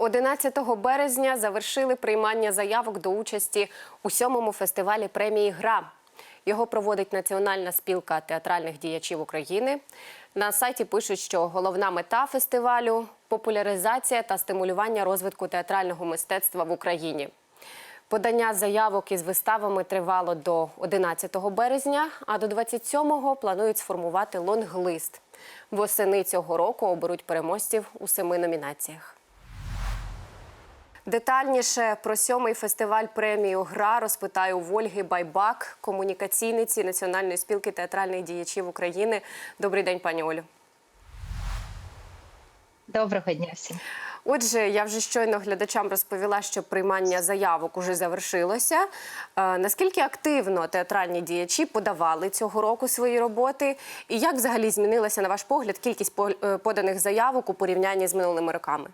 11 березня завершили приймання заявок до участі у сьомому фестивалі премії Гра. Його проводить Національна спілка театральних діячів України. На сайті пишуть, що головна мета фестивалю популяризація та стимулювання розвитку театрального мистецтва в Україні. Подання заявок із виставами тривало до 11 березня, а до 27-го планують сформувати лонглист. Восени цього року оберуть переможців у семи номінаціях. Детальніше про сьомий фестиваль премію Гра розпитаю в Ольги Байбак, комунікаційниці Національної спілки театральних діячів України. Добрий день, пані Олю. Доброго дня всім. Отже, я вже щойно глядачам розповіла, що приймання заявок уже завершилося. Е, наскільки активно театральні діячі подавали цього року свої роботи, і як взагалі змінилася, на ваш погляд, кількість е, поданих заявок у порівнянні з минулими роками?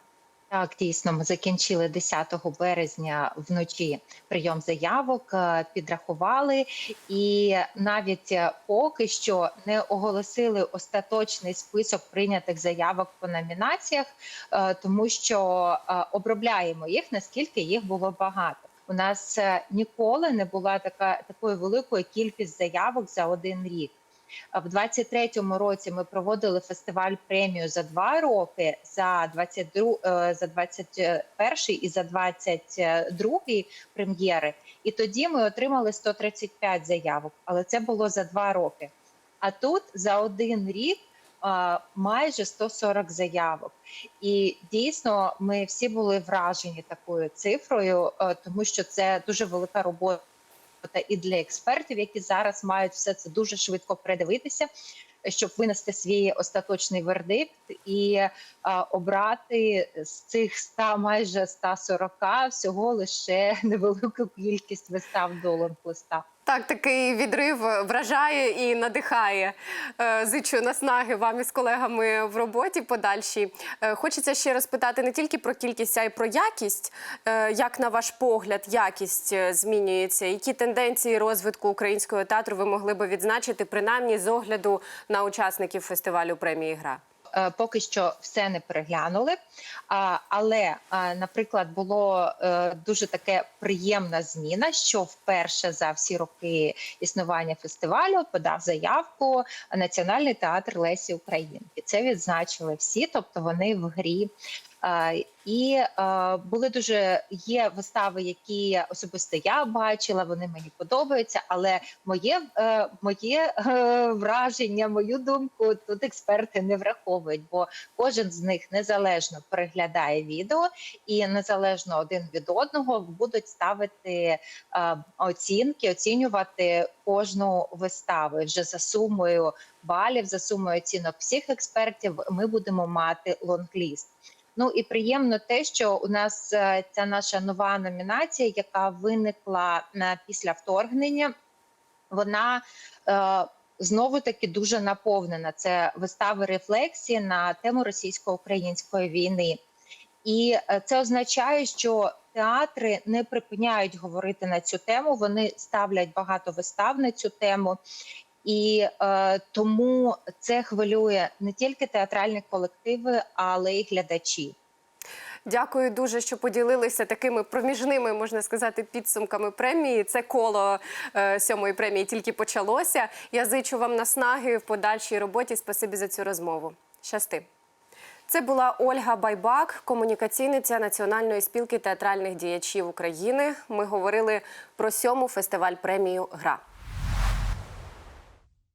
Так, дійсно, ми закінчили 10 березня вночі прийом заявок, е, підрахували, і навіть е, поки що не оголосили остаточний список прийнятих заявок по номінаціях, е, тому що обробляємо їх, наскільки їх було багато. У нас ніколи не була така такої великої кількість заявок за один рік. В 23-му році ми проводили фестиваль премію за два роки за 22, е, за 21 і за 22 прем'єри. І тоді ми отримали 135 заявок, але це було за два роки. А тут за один рік е, майже 140 заявок. І дійсно ми всі були вражені такою цифрою, е, тому що це дуже велика робота і для експертів, які зараз мають все це дуже швидко передивитися, щоб винести свій остаточний вердикт і а, обрати з цих 100, майже 140 всього лише невелику кількість вистав до лонглиста. Так, такий відрив вражає і надихає. Е, Зичу наснаги вам із колегами в роботі подальшій. Е, Хочеться ще розпитати не тільки про кількість, а й про якість. Е, Як на ваш погляд, якість е, змінюється? Які тенденції розвитку українського театру ви могли би відзначити, принаймні з огляду на учасників фестивалю премії Гра? Е, Поки що все не переглянули, але, наприклад, було е, дуже таке приємна зміна, що вперше за всі роки існування фестивалю подав заявку Національний театр Лесі Українки. Це відзначили всі, тобто вони в грі. Е, І е, були дуже є вистави, які особисто я бачила. Вони мені подобаються. Але моє е, моє враження, мою думку, тут експерти не враховують, бо кожен з них незалежно переглядає відео і незалежно один від одного будуть ставити оцінки, оцінювати кожну виставу. І вже за сумою балів, за сумою оцінок всіх експертів, ми будемо мати лонгліст. Ну і приємно те, що у нас е, ця наша нова номінація, яка виникла е, після вторгнення, вона е, знову таки дуже наповнена. Це вистави рефлексії на тему російсько-української війни. І це означає, що театри не припиняють говорити на цю тему. Вони ставлять багато вистав на цю тему. І е, тому це хвилює не тільки театральні колективи, але й глядачі. Дякую дуже, що поділилися такими проміжними, можна сказати, підсумками премії. Це коло е, сьомої премії тільки почалося. Я зичу вам наснаги в подальшій роботі. Спасибі за цю розмову. Щасти. Це була Ольга Байбак, комунікаційниця Національної спілки театральних діячів України. Ми говорили про сьому фестиваль премію Гра.